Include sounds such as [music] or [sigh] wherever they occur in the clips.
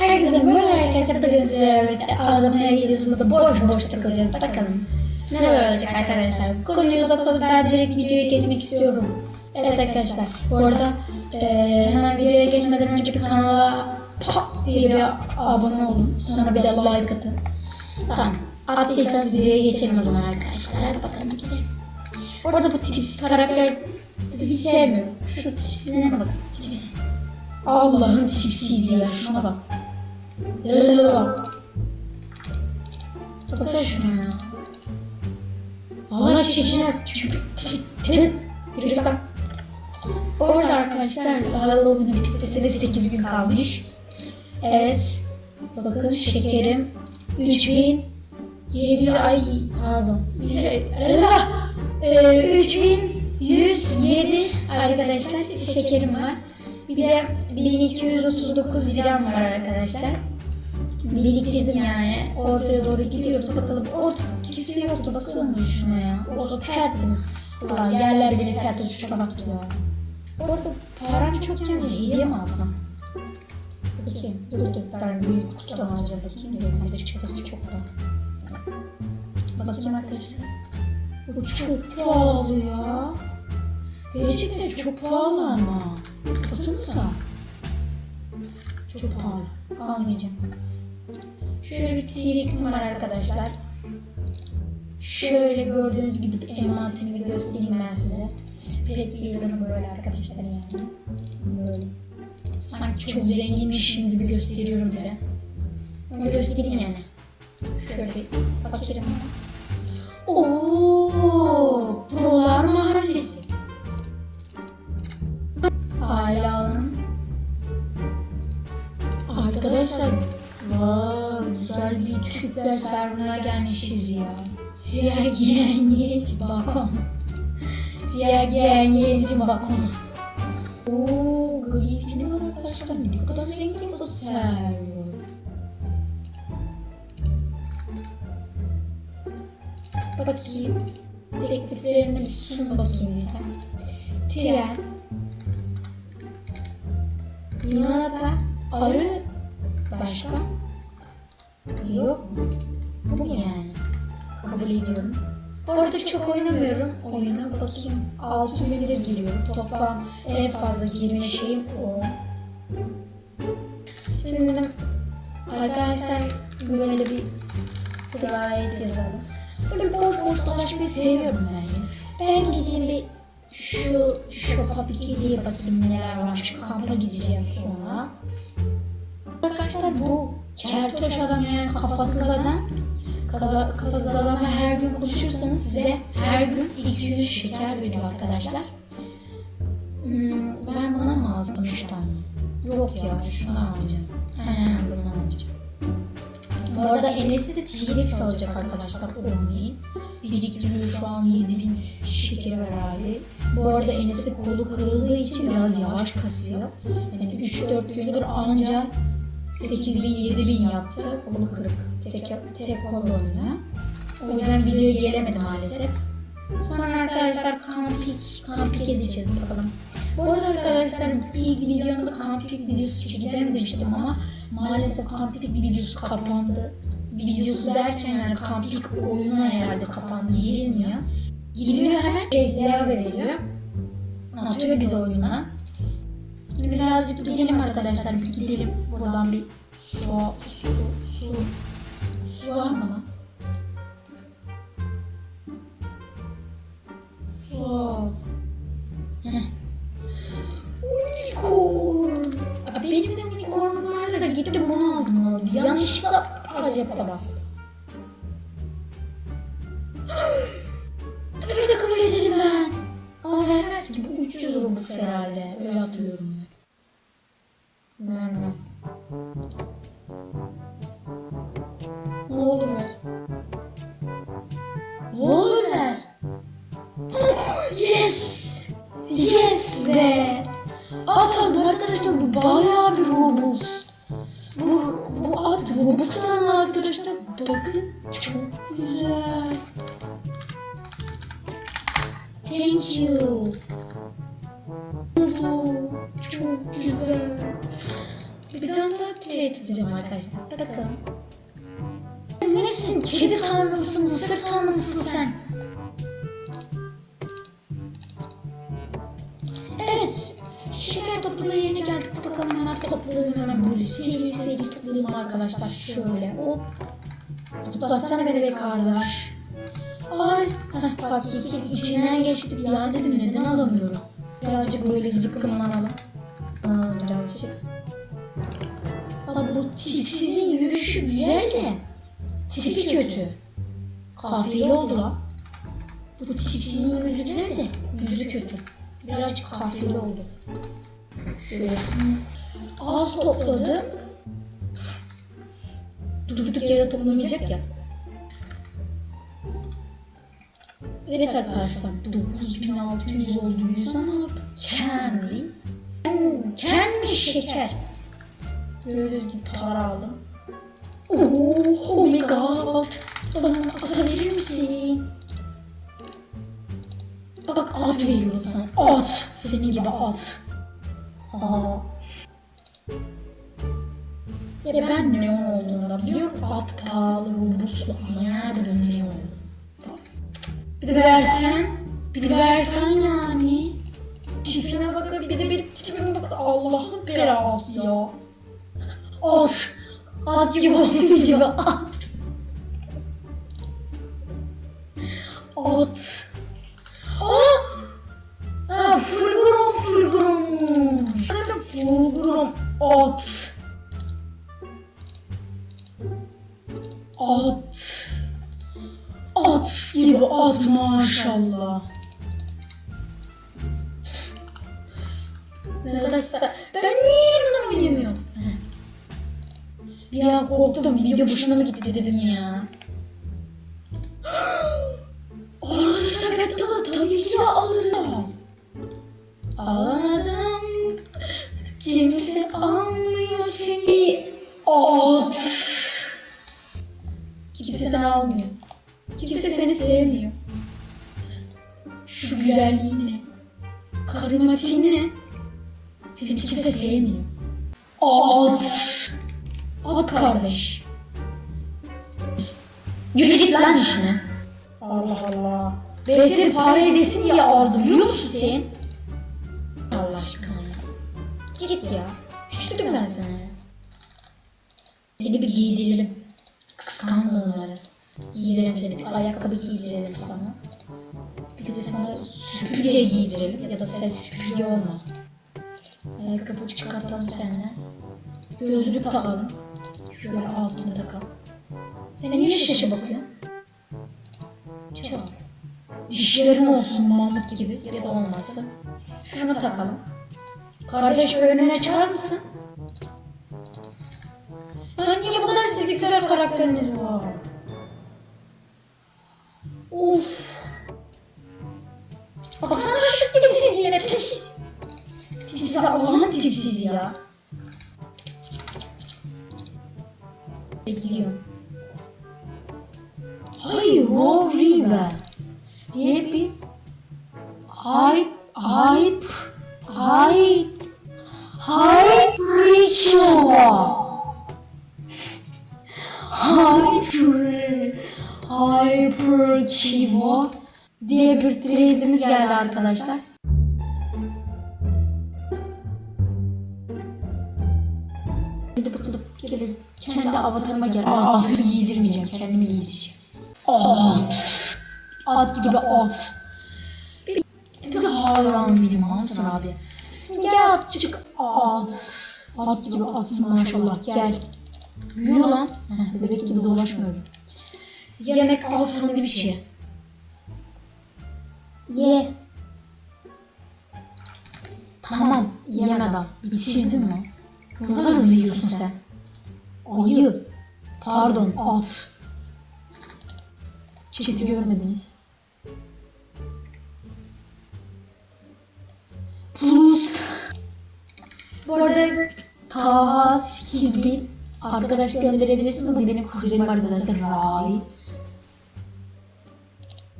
Herkese merhaba arkadaşlar. Bugün sizlerle birlikte ağlamaya gidiyorsunuz. Boş boş takılacağız. Bakalım. Ne olacak arkadaşlar? Konuyu uzatmadan ben direkt videoya geçmek istiyorum. Evet arkadaşlar. Bu arada eee, hemen videoya geçmeden önce bir kanala pat diye bir abone olun. Sonra bir de like atın. Tamam. Attıysanız videoya geçelim o zaman arkadaşlar. Hadi bakalım gidelim. Bu arada bu tipsiz karakter hiç sevmiyorum. Şu tipsizliğine bakın. Tipsiz. Allah'ın tipsizliği ya. Şuna bak. Baksana şuna ya. Allah çeçine tip tip tip. Yürü bakalım. Bu arada arkadaşlar Halloween'in bitmesine 8 gün kalmış. Evet. Bakın şekerim 3007 ay pardon. Ee, 3107 arkadaşlar şekerim var. Bir de 1239 liram var arkadaşlar. Biriktirdim yani. Ortaya doğru gidiyordu. Bakalım orta ikisi yoktu. Baksana şuna ya. Orada tertemiz. Ulan yerler bile tertemiz. Şuna bak ya. Orada param çok yani hediye mi alsam? Bakayım. Dur dur. Ben büyük kutudan alacağım. Bakayım. Dur. Bir de çıkası çok da. Bakayım arkadaşlar. Bu çok pahalı ya. Gerçekten çok pahalı ama. Baksanıza. Çok pahalı. Almayacağım. Şöyle bir T-Rex'im var arkadaşlar. Şöyle gördüğünüz gibi envanterimi göstereyim ben size. Pet Wheel'larım böyle arkadaşlar yani. Böyle. Sanki çok zenginmişim gibi gösteriyorum bir de. Onu göstereyim yani. Şöyle fakirim. Ooo, Türkler sermaya gelmişiz ya. Siyah giyen genç bakon. Siyah giyen genç bakon. Ooo, gri film var arkadaşlar. Ne kadar zengin bu server. Bakayım. Tekliflerini sun bakayım lütfen. Tren. Limonata. Arı. Başka? Yok. Bu mu yani? Kabul ediyorum. Bu arada çok oynamıyorum. Oyuna bakayım. 6 bindir giriyorum. Toplam en fazla girme şeyim o. Şimdi arkadaşlar böyle bir dirayet yazalım. Böyle boş boş dolaşmayı seviyorum ben ya. Ben gideyim bir şu shop'a bir gideyim bakayım neler varmış. Kampa gideceğim sonra. Arkadaşlar bu kertoş adam yani kafasız adam kafa- kafasız adamla her gün konuşursanız size her gün 200 şeker veriyor arkadaşlar. Hmm, ben buna mı alsam 3 tane? Yok ya şunu alacağım. He bunu alacağım. Bu arada Enes'i de T-Rex alacak arkadaşlar 10 bin. Biriktiriyor şu an 7 bin şekeri var herhalde. Bu arada Enes'in kolu kırıldığı için biraz yavaş kasıyor. Yani 3-4 gündür anca 8 bin 7 bin yaptı. Kolu kırık. Tek, tek kol oynuyor. O yüzden videoya gelemedi maalesef. Sonra arkadaşlar kampik, kampik edeceğiz bakalım. Bu arada arkadaşlar ilk videomda kampik videosu çekeceğim demiştim ama maalesef kampik videosu kapandı. Videosu derken yani kampik oyunu herhalde kapandı, girilmiyor. Giriliyor hemen şey, veriyor. Atıyor bizi oyuna. Birazcık gidelim arkadaşlar, bir gidelim. Buradan bir su, su, su, su var mı lan? Su. Unicorn. Abi benim de unicornum vardı da gittim bunu aldım oldu. Yanlışlıkla para cepte bastım. [gasps] Tabii de kabul ederim ben. Ama vermez ki bu 300 Robux herhalde. Öyle hatırlıyorum ben. Vermez. At Robux'tan arkadaşlar bakın çok güzel. Thank you. Çok güzel. Bir tane daha trade tutacağım arkadaşlar. Bakalım. Nesin? Kedi tanrısı, mısır tanrısı sen. toplayalım hemen böyle seri seri toplayalım arkadaşlar. Şöyle hop. Zıplatsana beni be kardeş. Ay, heh, Fatih iki içinden geçti bir an dedim neden alamıyorum. Birazcık böyle zıkkımlanalım. Aa, birazcık. Ama bu tipsizin yürüyüşü güzel de tipi kötü. Kahveli oldu lan. Bu tipsizin yürüyüşü güzel de yüzü kötü. Birazcık kahveli oldu. Şöyle. Az topladım. Durduk yere toplamayacak ya. Evet arkadaşlar 9600 oldu 116 kendi kendi şeker. Gördüğünüz gibi para aldım. Oh, oh my god bana atabilir misin? Bak at veriyorum sana. At. Senin gibi at. Aa. Ya ben neon olduğunu biliyorum at pahalı robuslu ama nerede bu neon bir de versen, bir de versen yani. Tipine bak, bir de bir tipime bak. Allah'ın belası ya. At. At gibi onun gibi at. At. Arkadaşlar ben niye yanına oynamıyorum? Bir korktum video boşuna mı gitti dedim ya. [gasps] Arkadaşlar ben tabii, tabii ki alırım. Alamadım. Kimse almıyor seni. At. Kimse seni almıyor. Kimse seni sevmiyor. Şu güzelliğinle, karizmatiğinle seni kimse sevmiyor. At! At kardeş. Yürü git lan işine. Allah Allah. Ben seni para edesin diye aldım biliyor musun sen? Allah aşkına ya. Git ya. Şiştirdim ben sana. Seni bir giydirelim. Kıskanma onları. Giydirelim seni. Bir ayakkabı giydirelim sana. Bir de sana süpürge giydirelim. Ya da sen süpürge olma. Ayakkabı çıkartalım seninle. Gözlük takalım. Şöyle altını takalım. Sen niye şaşı bakıyorsun? Çok. Dişlerin olsun Mahmut gibi ya da olmazsa. Şunu takalım. Kardeş önüne çıkar mısın? Ya niye bu kadar sizlik güzel karakteriniz var? Of. Baksana şu tipsizliğine tipsiz. Tipsiz Allah'ın tipsiz ya. Bekliyorum. Hayır, Raw River diye bir hype, hype, hype, hype ritual. Hyper, Hyper Kivo diye bir trade'imiz geldi arkadaşlar. Bakalım gelin kendi avatarıma gel. Aa, atı giydirmeyeceğim kendimi giydireceğim. At. At gibi at. Bir, de hayran bilim Hamsan abi. Gel atçık at. At gibi atsın maşallah gel. Büyüyor lan. Heh, bebek gibi dolaşmıyorum. Yemek al sandviç ye. Ye. Tamam yemeden. Bitirdin mi? Kadar hızlı yiyorsun sen? Ayı. Pardon at. Chat'i görmediniz. Plus. Bu arada Taha 8000 arkadaş gönderebilirsin. Bu benim kuzenim arkadaşlar. Right.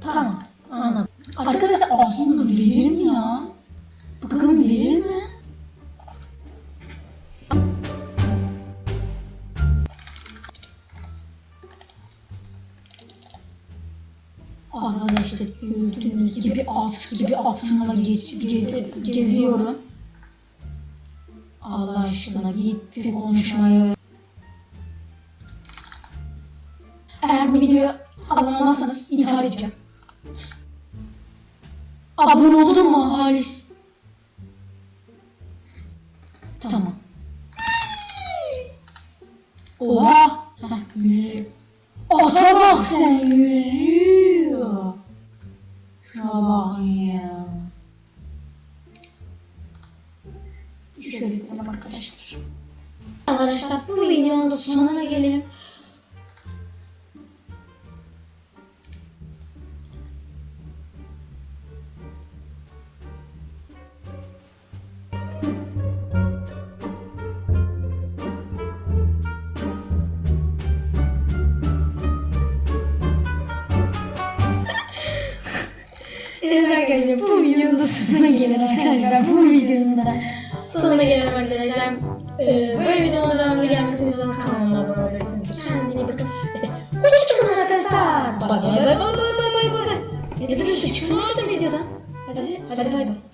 Tamam. Anladım. Arkadaşlar aslında verir mi ya? Bakalım verir mi? Gördüğünüz gibi at gibi atımla gez, gez- geziyorum. Allah aşkına git bir konuşmayı öğren. Eğer bu videoya abone olmazsanız intihar edeceğim. Abone oldun mu Halis? Tamam. Oha! Hah, yüzüyor. Ata bak sen yüzüyor. Şuna bak ya. Şöyle gidelim arkadaşlar. Arkadaşlar bu videonun da sonuna gelelim. Arkadaşlar bu videonun da sonuna gelen arkadaşlar bu videonun da sonuna gelen arkadaşlar ee, böyle videoların devamlı gelmesini istiyorsanız kanalıma abone olabilirsiniz. Kendinize iyi bakın. Hoşçakalın arkadaşlar. Bay bay bay bay bay bay bay. Ne? Çıksana artık videodan. Hadi hadi bay bay.